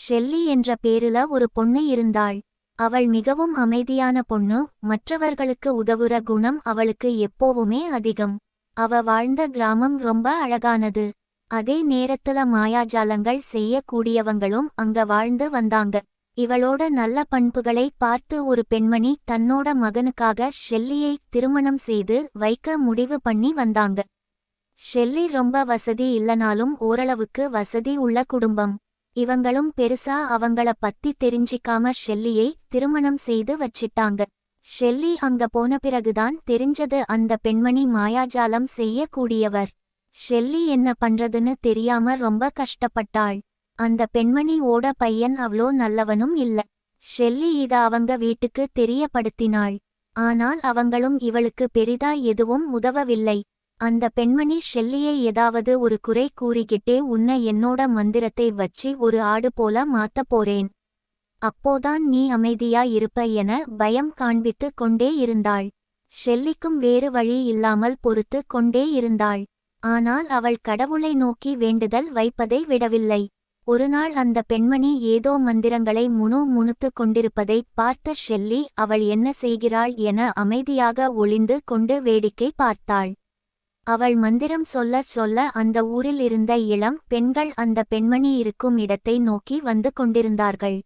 Shelley என்ற பேருல ஒரு பொண்ணு இருந்தாள். அவள் மிகவும் அமைதியான பொண்ணு மற்றவர்களுக்கு உதவுற குணம் அவளுக்கு எப்போவுமே அதிகம். அவ வாழ்ந்த கிராமம் ரொம்ப அழகானது. அதே நேரத்துல மாயாஜாலங்கள் செய்யக்கூடியவங்களும் அங்க வாழ்ந்து வந்தாங்க. இவளோட நல்ல பண்புகளை பார்த்து ஒரு பெண்மணி தன்னோட மகனுக்காக ஷெல்லியை திருமணம் செய்து வைக்க முடிவு பண்ணி வந்தாங்க. ஷெல்லி ரொம்ப வசதி இல்லனாலும் ஓரளவுக்கு வசதி உள்ள குடும்பம். இவங்களும் பெருசா அவங்கள பத்தி தெரிஞ்சிக்காம ஷெல்லியை திருமணம் செய்து வச்சிட்டாங்க. ஷெல்லி அங்க போன பிறகுதான் தெரிஞ்சது அந்த பெண்மணி மாயாஜாலம் செய்யக்கூடியவர். ஷெல்லி என்ன பண்றதுன்னு தெரியாம ரொம்ப கஷ்டப்பட்டாள். அந்த பெண்மணி ஓட பையன் அவ்ளோ நல்லவனும் இல்ல. ஷெல்லி இத அவங்க வீட்டுக்கு தெரியப்படுத்தினாள். ஆனால் அவங்களும் இவளுக்கு பெரிதா எதுவும் உதவவில்லை. அந்த பெண்மணி ஷெல்லியை ஏதாவது ஒரு குறை கூறிக்கிட்டே உன்னை என்னோட மந்திரத்தை வச்சு ஒரு ஆடு போல மாத்தப் போறேன். அப்போதான் நீ அமைதியா இருப்ப என பயம் காண்பித்து கொண்டே இருந்தாள். ஷெல்லிக்கும் வேறு வழி இல்லாமல் பொறுத்து கொண்டே இருந்தாள். ஆனால் அவள் கடவுளை நோக்கி வேண்டுதல் வைப்பதை விடவில்லை. ஒருநாள் அந்த பெண்மணி ஏதோ மந்திரங்களை முணு முணுத்து கொண்டிருப்பதை பார்த்த ஷெல்லி அவள் என்ன செய்கிறாள் என அமைதியாக ஒளிந்து கொண்டு வேடிக்கை பார்த்தாள். அவள் மந்திரம் சொல்ல சொல்ல அந்த ஊரில் இருந்த இளம் பெண்கள் அந்த பெண்மணி இருக்கும் இடத்தை நோக்கி வந்து கொண்டிருந்தார்கள்.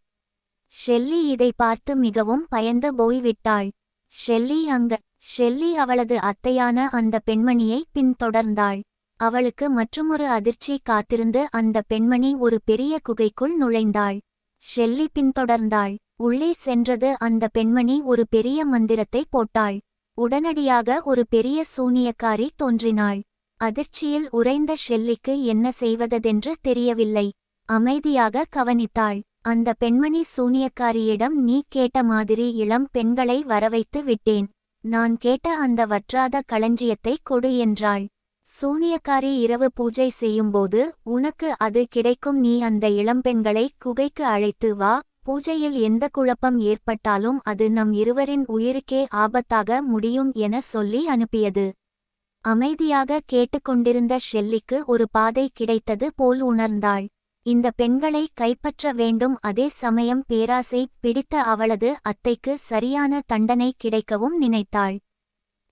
ஷெல்லி இதை பார்த்து மிகவும் பயந்து போய்விட்டாள். ஷெல்லி அங்க. ஷெல்லி அவளது அத்தையான அந்த பெண்மணியை பின்தொடர்ந்தாள். அவளுக்கு மற்றுமொரு அதிர்ச்சி காத்திருந்து அந்த பெண்மணி ஒரு பெரிய குகைக்குள் நுழைந்தாள். ஷெல்லி பின்தொடர்ந்தாள். உள்ளே சென்றது அந்த பெண்மணி ஒரு பெரிய மந்திரத்தை போட்டாள். உடனடியாக ஒரு பெரிய சூனியக்காரி தோன்றினாள். அதிர்ச்சியில் உறைந்த ஷெல்லிக்கு என்ன செய்வதென்று தெரியவில்லை. அமைதியாக கவனித்தாள். அந்த பெண்மணி சூனியக்காரியிடம் நீ கேட்ட மாதிரி இளம் பெண்களை வரவைத்து விட்டேன். நான் கேட்ட அந்த வற்றாத களஞ்சியத்தை கொடு என்றாள். சூனியக்காரி இரவு பூஜை செய்யும்போது உனக்கு அது கிடைக்கும் நீ அந்த இளம்பெண்களை குகைக்கு அழைத்து வா பூஜையில் எந்த குழப்பம் ஏற்பட்டாலும் அது நம் இருவரின் உயிருக்கே ஆபத்தாக முடியும் என சொல்லி அனுப்பியது. அமைதியாக கேட்டுக்கொண்டிருந்த ஷெல்லிக்கு ஒரு பாதை கிடைத்தது போல் உணர்ந்தாள். இந்த பெண்களை கைப்பற்ற வேண்டும் அதே சமயம் பேராசை பிடித்த அவளது அத்தைக்கு சரியான தண்டனை கிடைக்கவும் நினைத்தாள்.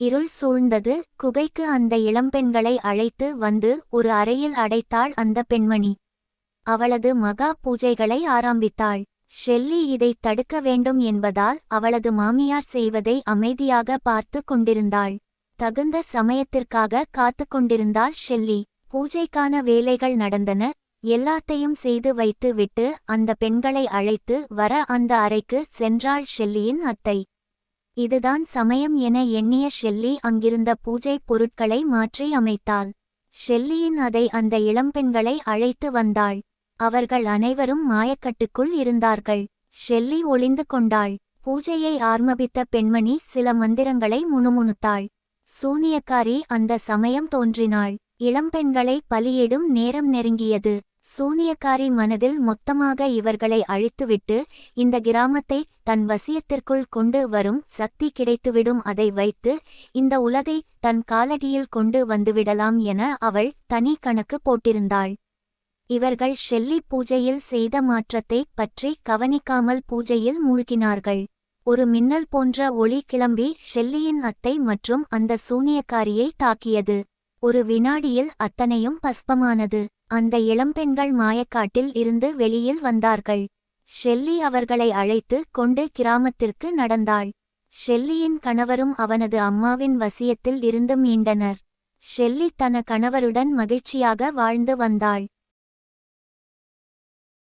இருள் சூழ்ந்தது குகைக்கு அந்த இளம்பெண்களை அழைத்து வந்து ஒரு அறையில் அடைத்தாள் அந்த பெண்மணி. அவளது மகா பூஜைகளை ஆரம்பித்தாள். ஷெல்லி இதை தடுக்க வேண்டும் என்பதால் அவளது மாமியார் செய்வதை அமைதியாக பார்த்து கொண்டிருந்தாள். தகுந்த சமயத்திற்காக காத்து கொண்டிருந்தாள் ஷெல்லி. பூஜைக்கான வேலைகள் நடந்தன. எல்லாத்தையும் செய்து வைத்து விட்டு அந்த பெண்களை அழைத்து வர அந்த அறைக்கு சென்றாள் ஷெல்லியின் அத்தை. இதுதான் சமயம் என எண்ணிய ஷெல்லி அங்கிருந்த பூஜை பொருட்களை மாற்றி அமைத்தாள். ஷெல்லியின் அதை அந்த இளம்பெண்களை அழைத்து வந்தாள். அவர்கள் அனைவரும் மாயக்கட்டுக்குள் இருந்தார்கள். ஷெல்லி ஒளிந்து கொண்டாள். பூஜையை ஆர்மபித்த பெண்மணி சில மந்திரங்களை முணுமுணுத்தாள். சூனியக்காரி அந்த சமயம் தோன்றினாள். இளம்பெண்களை பலியிடும் நேரம் நெருங்கியது. சூனியக்காரி மனதில் மொத்தமாக இவர்களை அழித்துவிட்டு இந்த கிராமத்தை தன் வசியத்திற்குள் கொண்டு வரும் சக்தி கிடைத்துவிடும் அதை வைத்து இந்த உலகை தன் காலடியில் கொண்டு வந்துவிடலாம் என அவள் தனி கணக்கு போட்டிருந்தாள். இவர்கள் ஷெல்லி பூஜையில் செய்த மாற்றத்தை பற்றி கவனிக்காமல் பூஜையில் மூழ்கினார்கள். ஒரு மின்னல் போன்ற ஒளி கிளம்பி ஷெல்லியின் அத்தை மற்றும் அந்த சூனியக்காரியை தாக்கியது. ஒரு வினாடியில் அத்தனையும் பஸ்பமானது. அந்த இளம்பெண்கள் மாயக்காட்டில் இருந்து வெளியில் வந்தார்கள். ஷெல்லி அவர்களை அழைத்து கொண்டு கிராமத்திற்கு நடந்தாள். ஷெல்லியின் கணவரும் அவனது அம்மாவின் வசியத்தில் இருந்து மீண்டனர். ஷெல்லி தன கணவருடன் மகிழ்ச்சியாக வாழ்ந்து வந்தாள்.